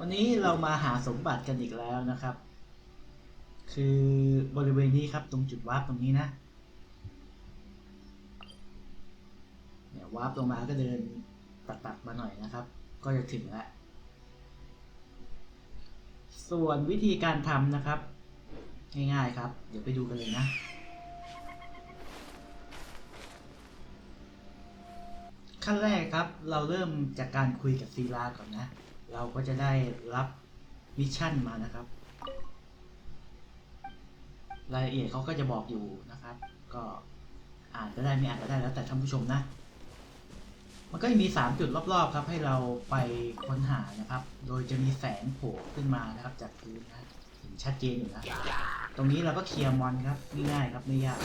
วันนี้เรามาหาสมบัติกันอีกแล้วนะครับ คือบริเวณนี้ครับตรงจุดวาร์ปตรงนี้นะเนี่ยวาร์ปลงมาก็เดินตัดๆมาหน่อยนะครับ ก็จะถึงแล้วส่วนวิธีการทำนะครับ ง่ายๆครับ เดี๋ยวไปดูกันเลยนะ ขั้นแรกครับเราเริ่มจากการคุยกับซีลาก่อนนะ เราก็จะได้รับมิชชั่นมานะครับ รายละเอียดเขาก็จะบอกอยู่นะครับ ก็อ่านก็ได้ไม่อ่านก็ได้แล้วแต่ท่านผู้ชมนะ มันก็มี 3 จุดรอบๆครับ ให้เราไปค้นหานะครับ โดยจะมีแสงโผล่ขึ้นมานะครับ จากพื้นนะเห็นชัดเจนอยู่นะ ตรงนี้เราก็เคลียร์มอนครับง่ายๆครับไม่ยาก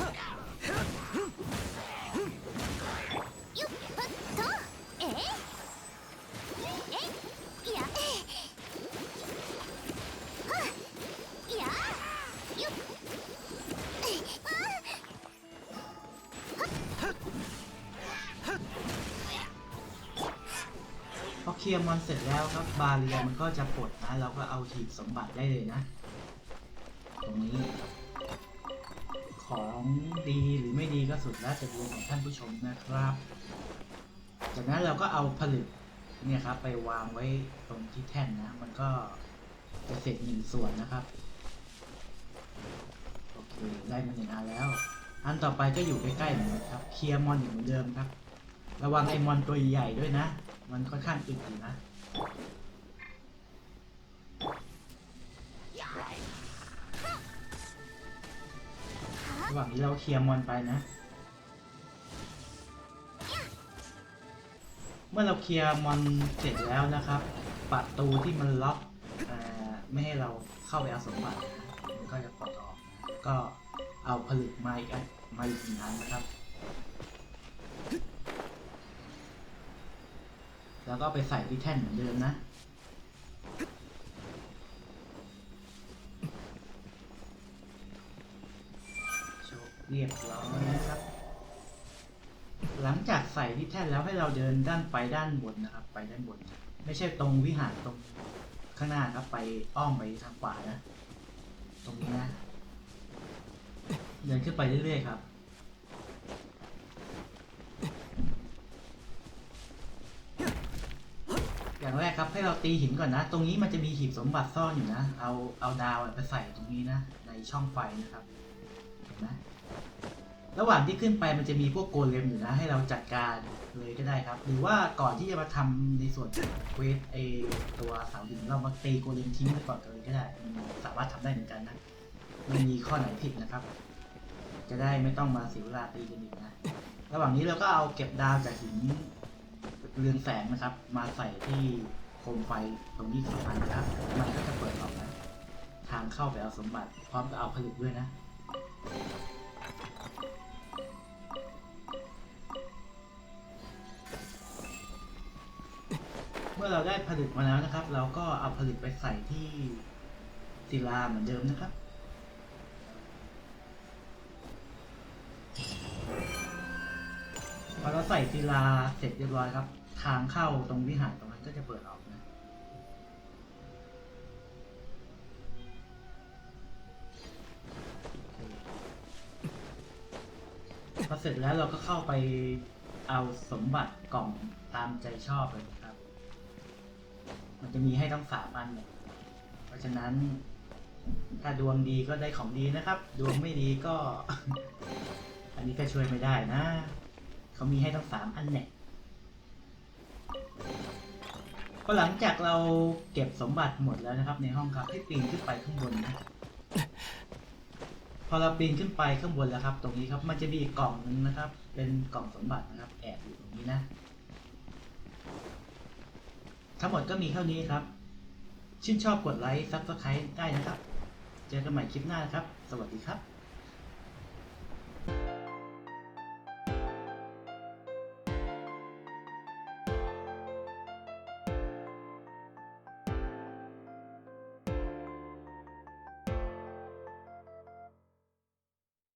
พอเคลียร์มอนเสร็จแล้วครับบาเรียมันก็จะปลดนะ เราก็เอาหีบสมบัติได้เลยนะ ตรงนี้ ของดีหรือไม่ดีก็สุดแล้วแต่ดวงของท่านผู้ชมนะครับ จากนั้นเราก็เอาผลึกเนี่ยครับไปวางไว้ตรงที่แท่นนะ มันก็จะเสร็จหนึ่งส่วนนะครับโอเคได้มาหนึ่งอันแล้ว อันต่อไปก็อยู่ใกล้ๆเหมือนกันครับเคลียร์มอนอีกเหมือนเดิมครับ ระวังไอ้มอนตัวใหญ่ด้วยนะ มันค่อนข้างอึดอยู่นะ ระหว่างนี้เราเคลียร์มอนไปนะ เมื่อเราเคลียร์มอนเสร็จแล้วนะครับ ประตูที่มันล็อกไม่ให้เราเข้าไปเอาสมบัติมันก็จะปลดออกนะก็เอาผลึกมาอีกมาอีกหนึ่งอันนะครับ แล้วก็ไปใส่ที่แท่นเหมือนเดิมนะโชคเรียบร้อยนะครับ หลังจากใส่ที่แท่นแล้วให้เราเดินด้านไปด้านบนนะครับ ไปด้านบน ไม่ใช่ตรงวิหารตรงข้างหน้าครับ ไปอ้อมไปทางขวานะ ตรงนี้นะ เดินขึ้นไปเรื่อยๆครับ อย่างแรกครับให้เราตีหินก่อนนะ ตรงนี้มันจะมีหีบสมบัติซ่อนอยู่นะ เอาเอาดาวไปใส่ตรงนี้นะ ในช่องไฟนะครับเห็นไหมระหว่างที่ขึ้นไปมันจะมีพวกโกเลมอยู่นะ ให้เราจัดการเลยก็ได้ครับ หรือว่าก่อนที่จะมาทำในส่วนเควสไอตัวเสาหินเรามาตีโกเลมทิ้งไปก่อนเลยก็ได้สามารถทำได้เหมือนกันนะไม่มีข้อไหนผิดนะครับ จะได้ไม่ต้องมาเสียเวลาตีกันอีกนะ ระหว่างนี้เราก็เอาเก็บดาวจากหิน เรืองแสงนะครับ มาใส่ที่โคมไฟตรงนี้สำคัญนะครับ มันก็จะเปิดออกนะ ทางเข้าไปเอาสมบัติ พร้อมกับเอาผลึกด้วยนะ เมื่อเราได้ผลึกมาแล้วนะครับ เราก็เอาผลึกไปใส่ที่ศิลาเหมือนเดิมนะครับพอเราใส่ศิลาเสร็จเรียบร้อยครับ ทางเข้าตรงวิหารตรงนั้นก็จะเปิดออกนะ พอเสร็จแล้วเราก็เข้าไปเอาสมบัติกล่องตามใจชอบเลยครับ มันจะมีให้ต้องสามอันเนี่ย เพราะฉะนั้นถ้าดวงดีก็ได้ของดีนะครับ ดวงไม่ดีก็ อันนี้ก็ช่วยไม่ได้นะ เขามีให้ทั้งสามอันเนี่ย พอหลังจากเราเก็บสมบัติหมดแล้วนะครับ ในห้องครับให้ปีนขึ้นไปข้างบนนะ พอเราปีนขึ้นไปข้างบนแล้วครับ ตรงนี้ครับมันจะมีกล่องหนึงนะครับ เป็นกล่องสมบัตินะครับ แอบอยู่ตรงนี้นะ ทั้งหมดก็มีเท่านี้ครับ ชื่นชอบกดไลค์ซับสไครต์ได้นะครับ เจอกันใหม่คลิปหน้านะครับ สวัสดีครับ